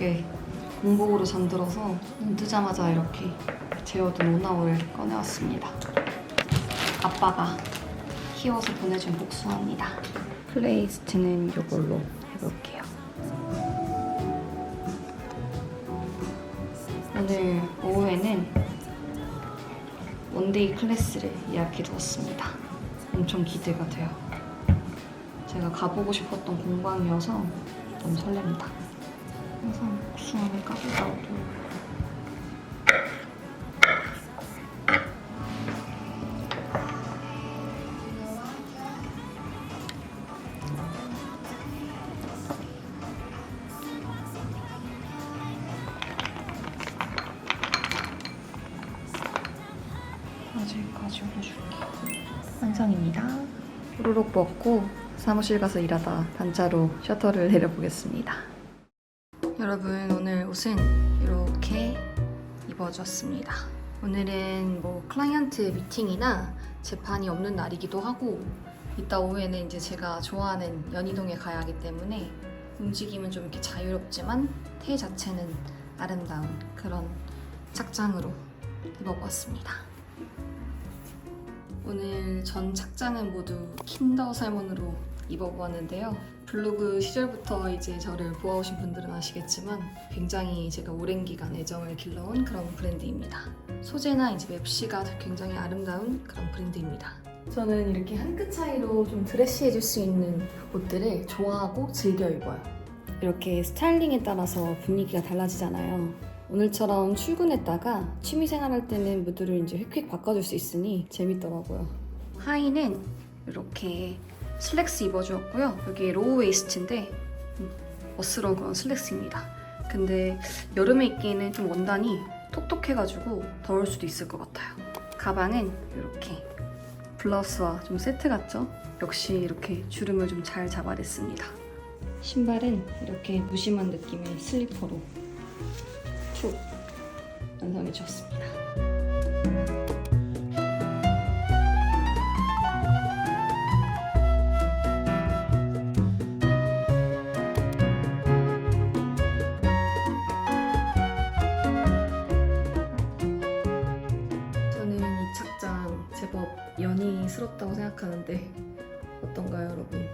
어저께 공복으로 잠들어서 눈 뜨자마자 이렇게 재워둔 오나오를 꺼내왔습니다. 아빠가 키워서 보내준 복숭아입니다. 플레이스트는 이걸로 해볼게요. 오늘 오후에는 원데이 클래스를 예약해 두었습니다. 엄청 기대가 돼요. 제가 가보고 싶었던 공방이어서 너무 설렙니다. 항상 복숭아를 까보다도 아직까지 올려줄게. 완성입니다. 후루룩 먹고 사무실 가서 일하다 단자로 셔터를 내려보겠습니다. 여러분 오늘 옷은 이렇게 입어줬습니다. 오늘은 뭐 클라이언트 미팅이나 재판이 없는 날이기도 하고 이따 오후에는 이제 제가 좋아하는 연희동에 가야 하기 때문에 움직임은 좀 이렇게 자유롭지만 태 자체는 아름다운 그런 착장으로 입어보았습니다. 오늘 전 착장은 모두 킨더 살몬으로 입어보았는데요. 블로그 시절부터 이제 저를 보아오신 분들은 아시겠지만 굉장히 제가 오랜 기간 애정을 길러온 그런 브랜드입니다. 소재나 이제 맵시가 굉장히 아름다운 그런 브랜드입니다. 저는 이렇게 한 끗 차이로 좀 드레시해질 수 있는 옷들을 좋아하고 즐겨 입어요. 이렇게 스타일링에 따라서 분위기가 달라지잖아요. 오늘처럼 출근했다가 취미생활 할 때는 무드를 이제 휙휙 바꿔줄 수 있으니 재밌더라고요. 하의는 이렇게 슬랙스 입어주었고요. 여기 로우 웨이스트인데 음, 멋스러운 그런 슬랙스입니다. 근데 여름에 입기에는 좀 원단이 톡톡해가지고 더울 수도 있을 것 같아요. 가방은 이렇게 블라우스와 좀 세트 같죠? 역시 이렇게 주름을 좀 잘 잡아냈습니다. 신발은 이렇게 무심한 느낌의 슬리퍼로 툭 완성해 주었습니다. 연이스럽다고 생각하는데 어떤가요, 여러분?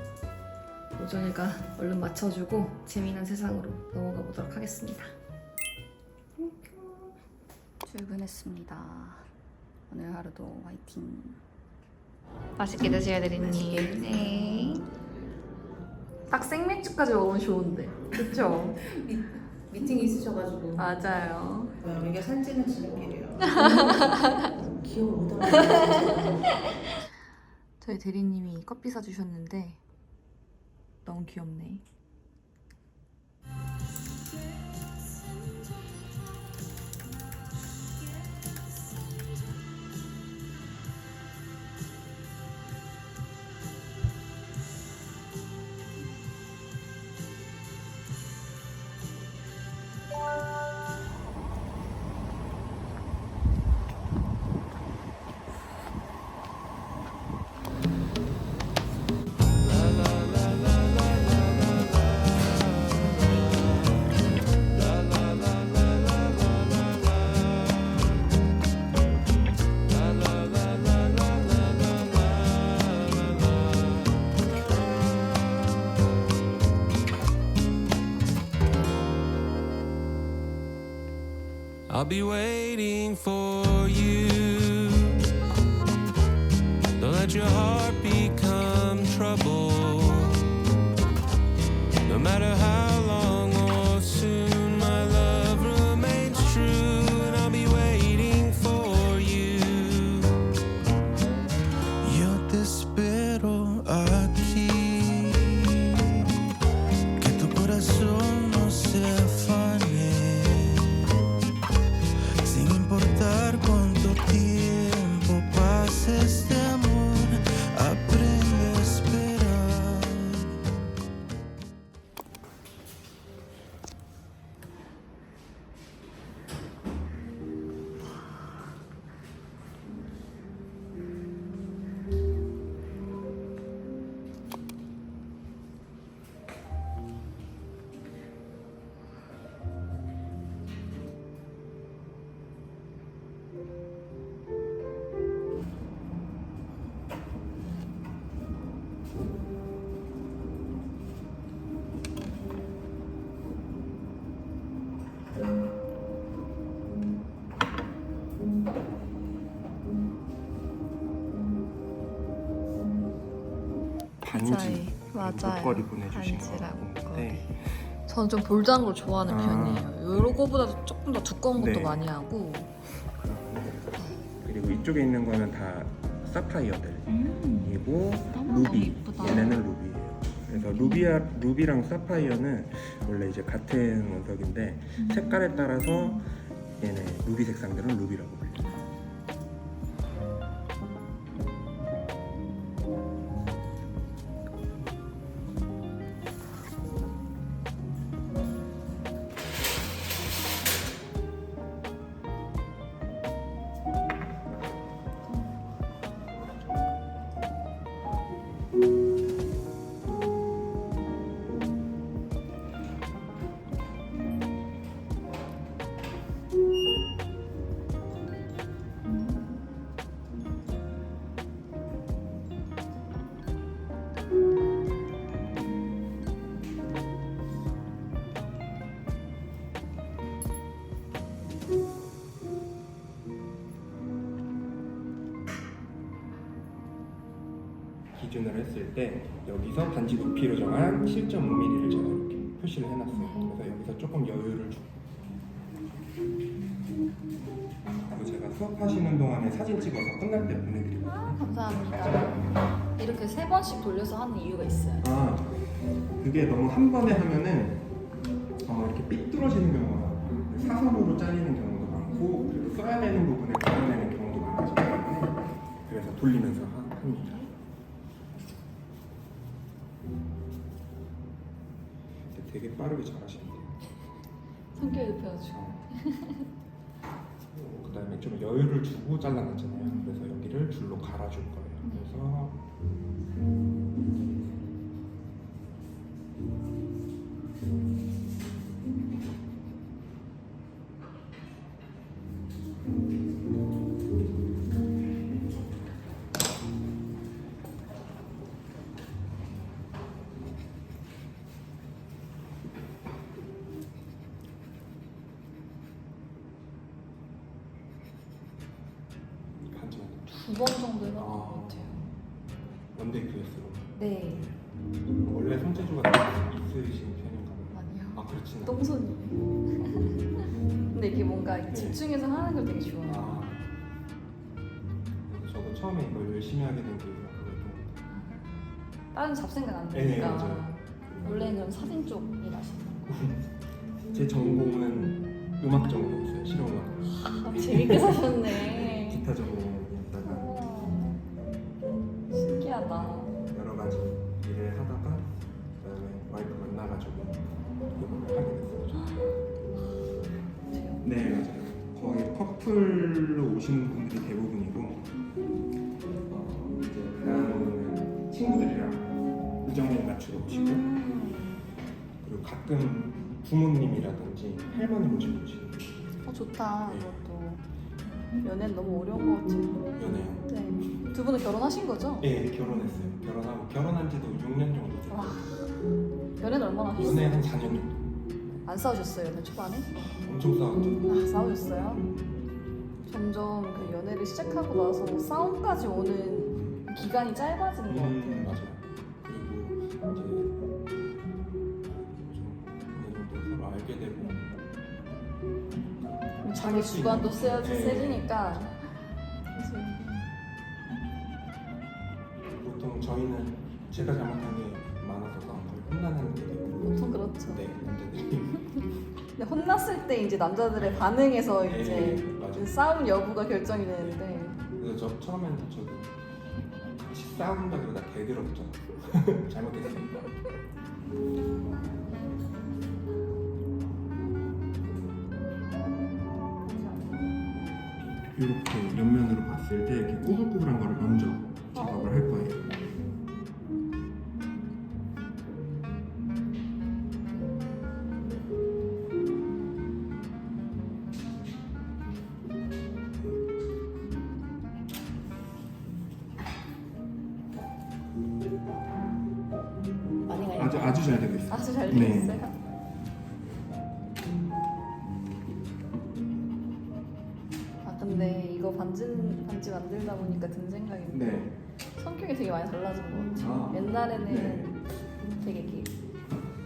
오전이가 얼른 맞춰주고 재미난 세상으로 넘어가 보도록 하겠습니다. 출근했습니다. 오늘 하루도 화이팅. 맛있게 드세요, 대리님. 네. 딱 생맥주까지 먹으면 좋은데. 그쵸? 미팅이 있으셔가지고 맞아요. 이게 산지는 지름길이에요 기억 못하는 저희 대리님이 커피 사주셨는데 너무 귀엽네. I'll be waiting for 반지 맞아요. 목걸이 보내주신 반지랑 목걸이. 거인데 저는 좀 볼드한 걸 좋아하는 아. 편이에요. 요거보다 조금 더 두꺼운 것도 네. 많이 하고. 그리고 이쪽에 있는 거는 다 사파이어들이고 음. 너무 루비 예쁘다. 얘네는 루비예요. 그래서 루비아 루비랑 사파이어는 원래 이제 같은 원석인데 음. 색깔에 따라서 얘네 루비 색상들은 루비라고 기준을 했을 때 여기서 반지 높이로 정한 7.5mm를 제가 이렇게 표시를 해놨어요. 그래서 여기서 조금 여유를 주고 그리고 제가 수업하시는 동안에 사진 찍어서 끝날 때 보내드리거든요. 감사합니다. 이렇게 세 번씩 돌려서 하는 이유가 있어요. 아 그게 너무 한 번에 하면은 어, 이렇게 삐뚤어지는 경우가 많고 사선으로 잘리는 경우도 많고 그리고 써야 되는 부분을 걸어내는 경우도 많아지기 때문에 그래서 돌리면서 하- 합니다. 되게 빠르게 잘하시는데요. 성격이 급해가지고. 어, 그 다음에 좀 여유를 주고 잘라놨잖아요. 그래서 여기를 줄로 갈아줄 거예요. 그래서 두 번 정도 해봤던 아. 것 같아요. 원데이 클래스로 네. 원래 손재주가 있으신 편인가요? 아니요. 아 그렇진 않아요. 똥손이에요. 근데 이게 뭔가 네. 집중해서 하는 걸 되게 좋아해요. 아 그래서 저도 처음에 이걸 열심히 하게 된 계기가 그거였던 다른 잡생각 안 네, 되니까. 맞아요. 원래는 사진 쪽 일하시는 거. 것 같아요. 제 전공은 음악 전공이었어요. 실용음악. 아, 재밌게 사셨네. 기타 전공 만나가지고 이걸 하게 됐어요. 네 맞아요. 거의 커플로 오시는 분들이 대부분이고 어, 이제 그다음은 친구들이랑 우정을 맞추러 오시고 음. 그리고 가끔 부모님이라든지 할머니 모시고 오시는 어 좋다. 그것도 연애는 너무 어려운 것 같아요. 연애요. 네. 두 분은 결혼하신 거죠? 예 결혼했어요. 결혼하고 결혼한 지도 6년 정도 와. 됐고 연애는 얼마나 하셨어요? 연애 한 4년 정도. 안 싸우셨어요 연애 초반에? 엄청 싸웠죠. 아 싸우셨어요? 점점 그 연애를 시작하고 나서 뭐 싸움까지 오는 기간이 짧아지는 것 음, 같아요. 맞아요. 그리고 이제 좀 어느 정도 서로 알게 되고 자기 주관도 세, 네. 세지니까. 그래서 보통 저희는 제가 잘못한 게 많아서 거의 혼나는 게 보통 그렇죠. 네 남자들이. 근데 혼났을 때 이제 남자들의 반응에서 네, 이제 맞아요. 그 싸움 여부가 결정이 되는데. 그래서 저 처음에는 저도 같이 싸운다기보다 대들었죠. 잘못했으니까 이렇게 옆면으로 봤을 때 이렇게 꾸불꾸불한 거를 먼저 작업을 할 거예요. 아주 아주 잘 되고 있어요 아주 잘 네. 되겠어요. 아, 옛날에는 네. 되게 이렇게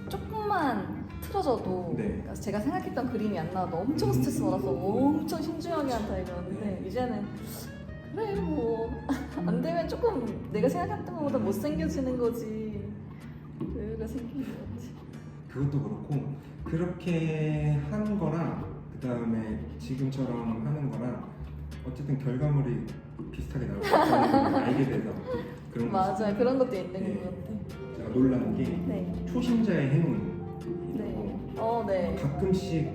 조금만 틀어져도 네. 그러니까 제가 생각했던 그림이 안 나와도 엄청 스트레스 받아서 엄청 신중하게 한 타입이었는데 이제는 그래 뭐 안 되면 조금 내가 생각했던 것보다 못생겨지는 거지 여유가 생기는 것 같아. 그것도 그렇고 그렇게 하는 거랑 그 다음에 지금처럼 하는 거랑 어쨌든 결과물이 비슷하게 나올 걸 알게 돼서 그런 거 맞아요 그런 것도 있는 네. 것 같아. 제가 놀란 게 네. 초심자의 행운 네. 어, 네. 가끔씩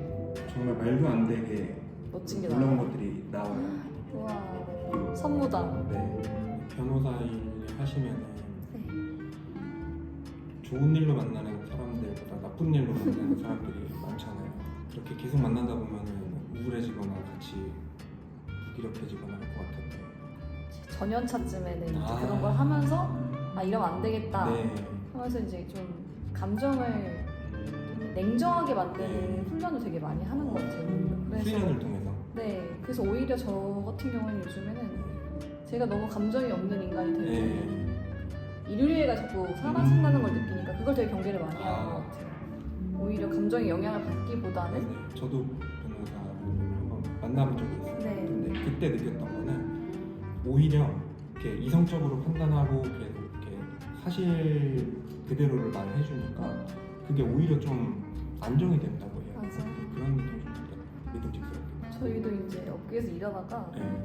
정말 말도 안 되게 멋진 게 놀라운 나와요. 것들이 나와요. 와, 선무당. 네. 변호사 일 하시면 네. 좋은 일로 만나는 사람들보다 나쁜 일로 만나는 사람들이 많잖아요. 그렇게 계속 만나다 보면 우울해지거나 같이 무기력해지거나 할 것 같은데. 전연차쯤에는 아. 그런 걸 하면서 아 이러면 안 되겠다 네. 하면서 이제 좀 감정을 냉정하게 만드는 네. 훈련을 되게 많이 하는 것 같아요. 그래서 수련을 통해서. 네, 그래서 오히려 저 같은 경우는 요즘에는 제가 너무 감정이 없는 인간이 되고 네. 인류애가 자꾸 사라진다는 걸 느끼니까 그걸 되게 경계를 많이 하는 아. 것 같아요. 오히려 감정의 영향을 받기보다는 네. 저도 변호사님을 한번 만나본 적이 있어요. 네. 근데 그때 느꼈던 거는 오히려 이렇게 이성적으로 판단하고 이렇게 사실 그대로를 말을 해주니까 그게 오히려 좀 안정이 된다고 해요. 맞아요. 그런 느낌이 좀 들어요. 믿음직스럽게. 저희도 이제 업계에서 일하다가 네.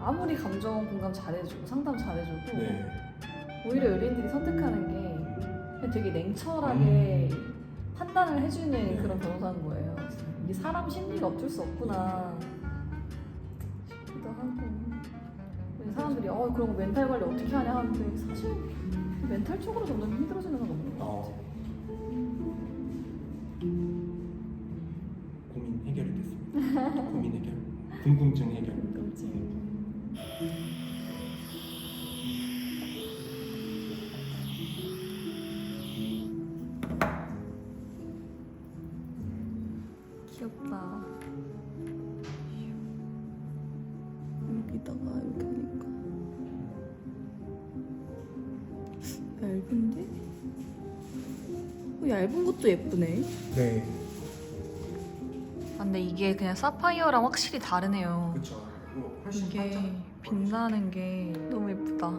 아무리 감정 공감 잘해주고 상담 잘해줘도 네. 오히려 의뢰인들이 선택하는 게 그냥 되게 냉철하게 판단을 해주는 음. 네. 그런 변호사인 거예요. 이게 사람 심리가 어쩔 수 없구나 사람들이 어 그런 거 멘탈 관리 어떻게 하냐 하는데 사실 멘탈적으로 점점 힘들어지는 건 없는 것 같아요. 어. 고민 해결이 됐습니다. 고민 해결. 궁금증 해결. 그렇지. 귀엽 얇은데? 어, 얇은 것도 예쁘네. 네. 아, 근데 이게 그냥 사파이어랑 확실히 다르네요. 그렇죠. 훨씬 이게 반짝- 빛나는 게 너무 예쁘다.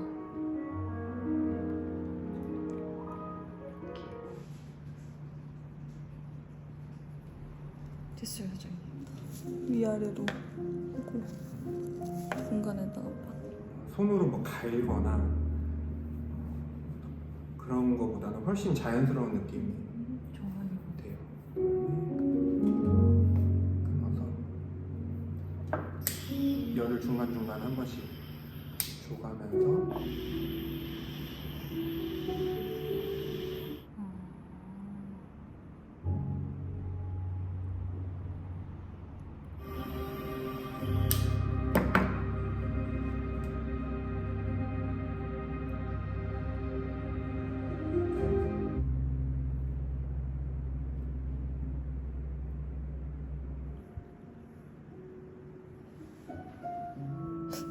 됐어요, 사장님. 위아래로 하고 중간에다가 손으로 뭐 갈거나 그런 거보다는 훨씬 자연스러운 느낌이 좋아요. 돼요. 그래서 열을 중간 중간 한 번씩 줘가면서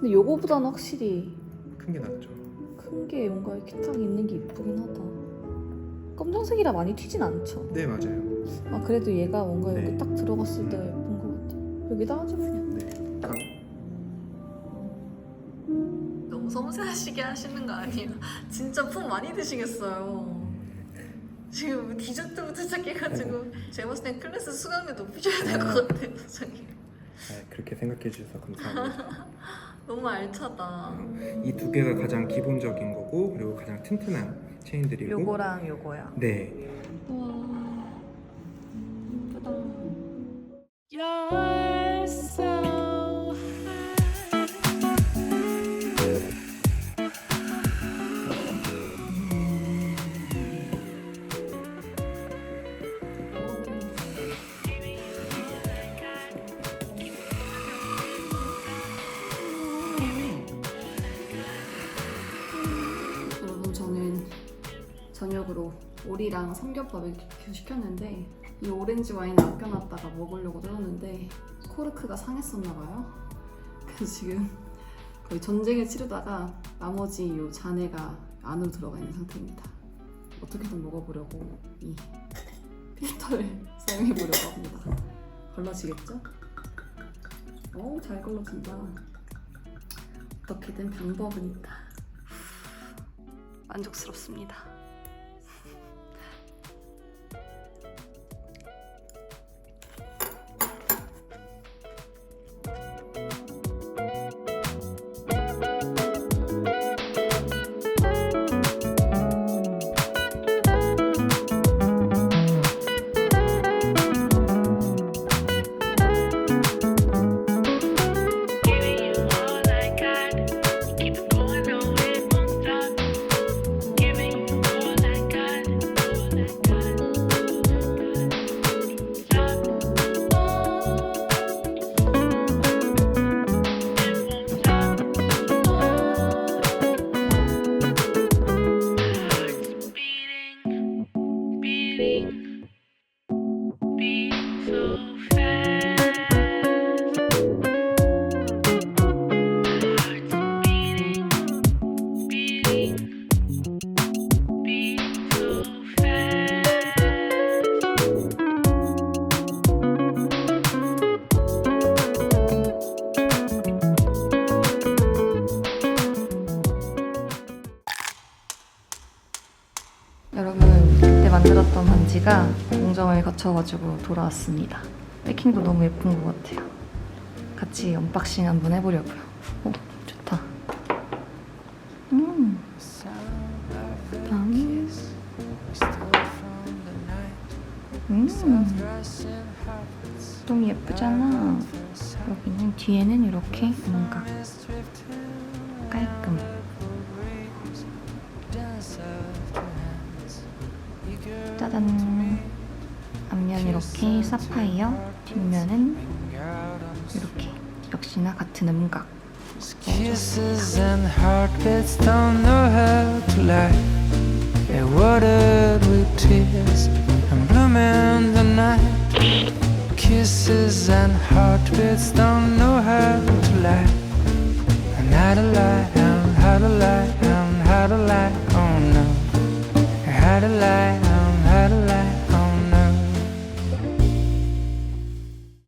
근데 요거보다는 확실히 큰 게 낫죠. 큰 게 뭔가 이렇게 딱 있는 게 이쁘긴 하다. 검정색이라 많이 튀진 않죠. 네 맞아요. 아 그래도 얘가 뭔가 네. 여기 딱 들어갔을 때가 예쁜 것 같아. 여기다 하지 그냥. 네. 너무 섬세하시게 하시는 거 아니에요? 진짜 품 많이 드시겠어요. 지금 디저트부터 시작해가지고 제가 봤을 땐 클래스 수강료 높이셔야 될 것 같아요, 사장님. 아, 그렇게 생각해 주셔서 감사합니다. 너무 알차다. 이 두 개가 가장 기본적인 거고 그리고 가장 튼튼한 체인들이고 요거랑 요거야. 네 와, 예쁘다. You're 저녁으로 오리랑 삼겹밥 이렇게 시켰는데 이 오렌지 와인을 아껴놨다가 먹으려고 뜯었는데 코르크가 상했었나 봐요. 그래서 지금 거의 전쟁을 치르다가 나머지 요 잔해가 안으로 들어가 있는 상태입니다. 어떻게든 먹어보려고 이 필터를 사용해 보려고 합니다. 걸러지겠죠? 오, 잘 걸러진다. 어떻게든 방법은 있다. 만족스럽습니다. 여러분 그때 만들었던 반지가 공정을 거쳐가지고 돌아왔습니다. 패킹도 너무 예쁜 것 같아요. 같이 언박싱 한번 해보려고요. 오 좋다. 음. 음. 음. 너무 예쁘잖아. 여기는 뒤에는 이렇게 뭔가 앞면 이렇게 사파이어, 뒷면은 이렇게 역시나 같은 음각. Kisses and heartbeats don't know how to lie. They watered with tears and bloom in the night. Kisses and heartbeats don't know how to lie. And how to lie, and how to lie, and how to lie, oh no. How to lie, and how to lie,